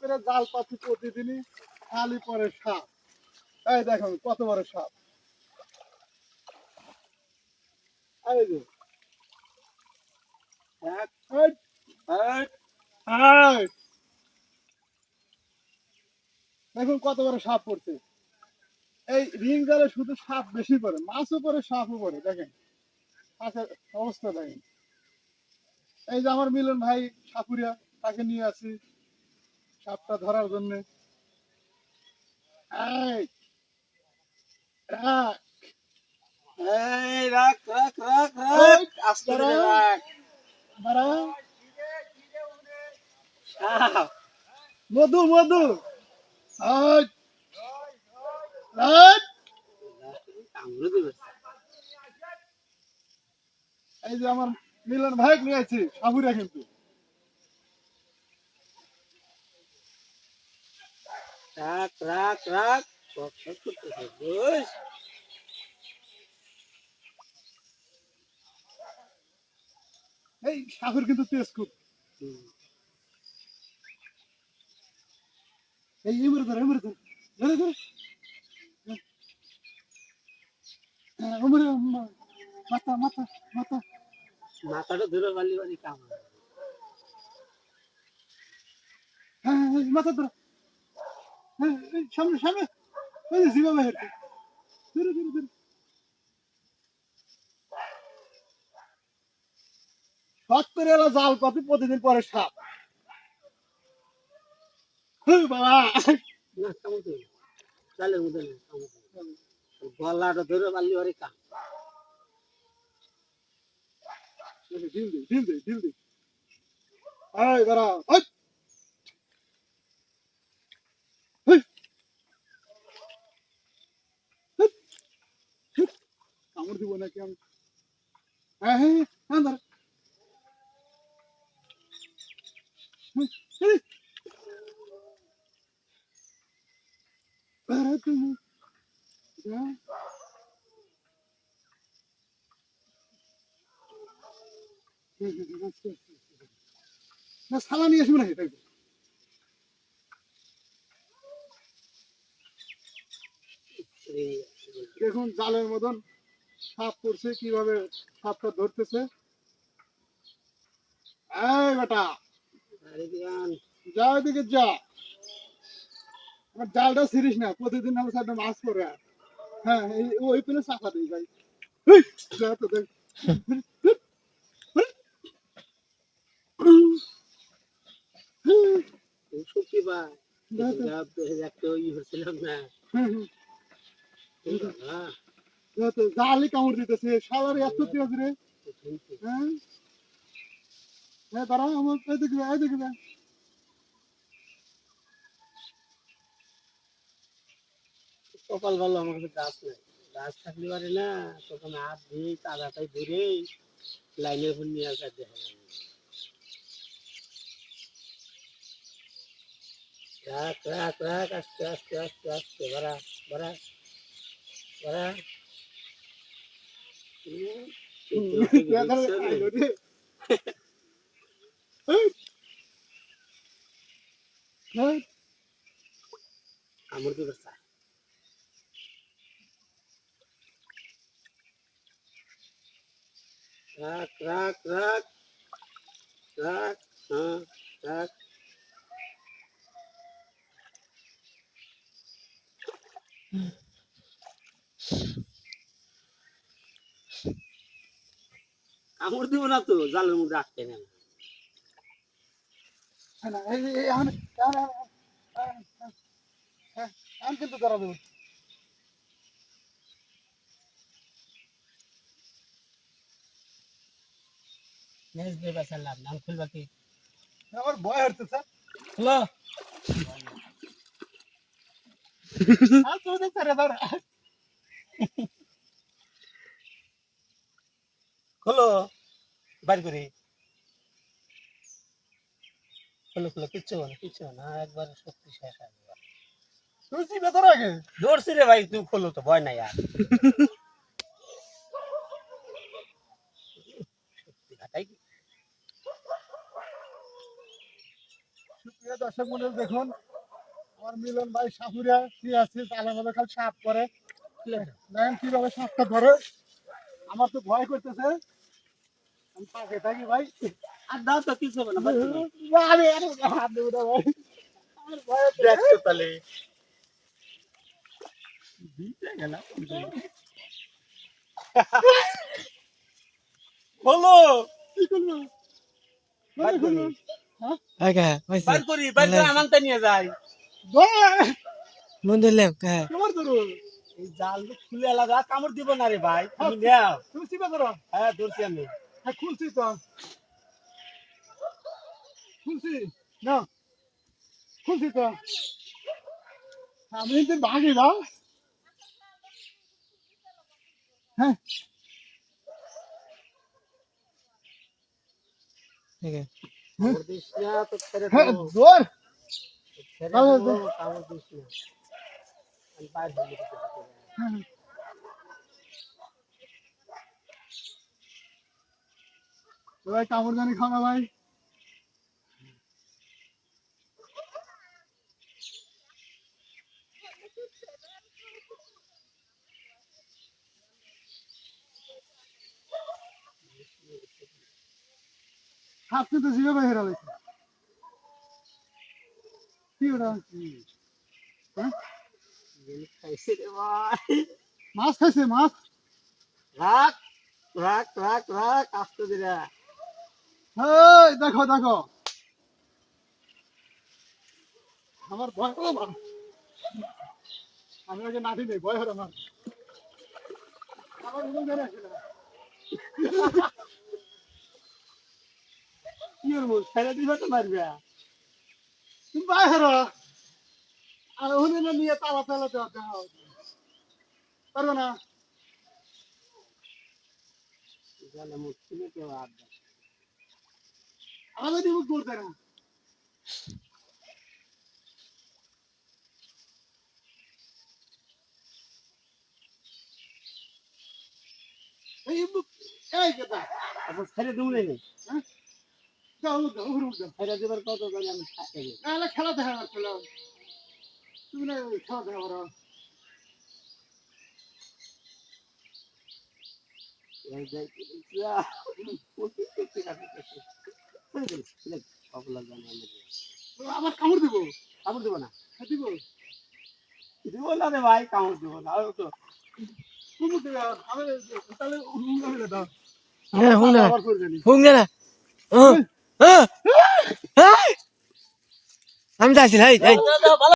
করে জাল পাচ্ছি প্রতিদিনই খালি পরে সাপ। এই দেখুন কত বড় সাপ। এই যে। এই, এই, এই। দেখুন কত বড় সাপ পড়ছে। এই রিং জালে শুধু সাপ বেশি পড়ে মাছও পড়ে সাপও পড়ে দেখেন। অবস্থা দেখেন। এই যে আমার মিলন ভাই সাপুরিয়া। তাকে নিয়ে আসি সাপটা ধরার জন্য। রাখ। রাখ রাখ রাখ আস্তে রাখ। মধু মধু। এই, যে আমার মিলন ভাই নিয়ে আছি সাপুরিয়া কিন্তু। রাখ রাখ রাখ। সব করতেছে বুঝ? এই সাপুর কিন্তু তেজ খুব এই এমরে ধর এমরে ধর। ধরে ধরে ওমরে, মাথা মাথা মাথাটা ধরে হ্যাঁ, মাথা ধরো। হ্যাঁ সামনে সামনে। ওই যে জিমা ভাই ধরে ধরে ধরে। শখ করে এলো জাল পাতি প্রতিদিন পরে সাপ। বাবা। গলাটা ধরে বালি বালি কাম। ঢিল দে ঢিল দে ঢিল দে। এই দাঁড়া ওই হেই। হেই। হেই। কামড় দিব নাকি আমি হ্যাঁ হ্যাঁ হ্যাঁ, আস্তে, আস্তে, আস্তে। না সালা নিয়ে আসব নাকি তাই দেখুন জালের মতন। সাপ পড়ছে কীভাবে সাপটা ধরতেছে? এই বেটা আরে দিয়ান যা ওইদিকে যা। আমার জালটা ছিড়িস না প্রতিদিন আমার সাথে মাছ পড়ে আর। হ্যাঁ এই ওই পেলে চাপা দিই ভাই। হেই, যা তো দেখ। তুমি শক্তি পায় যা তো। যা তো একটা ই হচ্ছিলাম না। জালই কামড় দিতেছে, সালার এত তেজ রে। হ্যাঁ? দাঁড়া, আমার। কপাল ভালো, আমার কাছে গাছ নাই। গাছ থাকলে পারে না তখন হাত দিয়ে লাইনের উপর নিয়ে দেখা যাবে রাখ রাখ রাখ, আস্তে আস্তে আস্তে আস্তে হুম, যা, ধরে, আইলো রে। এই। হ্যাঁ কামড় দিবে চা রাখ রাখ রাখ রাখ হ্যাঁ রাখ কামড় দিব না তো জালের মধ্যে আটকে নেন। কিন্তু ধরা দেবো। বাসালাম নাম খুলবা কি? আমার ভয় হচ্ছে স্যার হ্যালো আর তো ছেড়ে দাও না। খোলো। বাড়ি করে। খোলো খোলো কিচ্ছু না কিচ্ছু না একবার সত্যি শেষ ধরো আগে। দৌড়ছি রে ভাই তুই খোলো তো ভয় নাই আর। সুপ্রিয় দর্শক মন্ডল দেখুন আমার মিলন ভাই সাপুরিয়া কি আছে তালের মধ্যে খালি সাপ করে দেখেন কীভাবে সাপটা ধরে। আমার তো ভয় করতেছে। আমি থাকে ভাই আর দাও তো কিছু হবে না আরে হাত দেবো না ভাই? করি। করি করে আলাদা কামড় দিব না রে ভাই তুমি ধরো হ্যাঁ ধরছি আমি হ্যাঁ খুলছি তো। খুলছি না। খুলছি তো। আমি ভাগি হ্যাঁ। না তো ছেড়ে হ্যাঁ দেবো। ধর। ছেড়ে ভালো, দেবো কামড় দিস না আমি বাইরে হলে কিছু হবে না। হ্যাঁ। ভাই কামড় জানি খাও না ভাই সাপ কিন্তু জিভে বাইরে হয়েছে কি ওটা? হ্যাঁ? মাছ খাইছে, মাছ। রাখ রাখ রাখ রাখ, আস্তে দিরা দেখো দেখো আমার ভয় ও। আমি আগে নাঠি নেই, ভয় হলো আমার না। মারবে না মুশকিলে কেউ আর। আমি দিব করতে না এই বুক- এই কথা তারপর ছেড়ে দেবো নেই যাও যাও হুরুক যাও ছেড়ে দেবার কত জানি আমি খেলা দেখা তুমি না খেলা দেখা করো যে প্রচুর করতে কাটে কাটে। ছেড়ে দিন, ছেড়ে দিন, পাগলা জানে আমি। আবার কামড় দিব? কামড় দেবো না। দিব। দিব না রে ভাই কামড় দেবো না। তো আমি তাহলে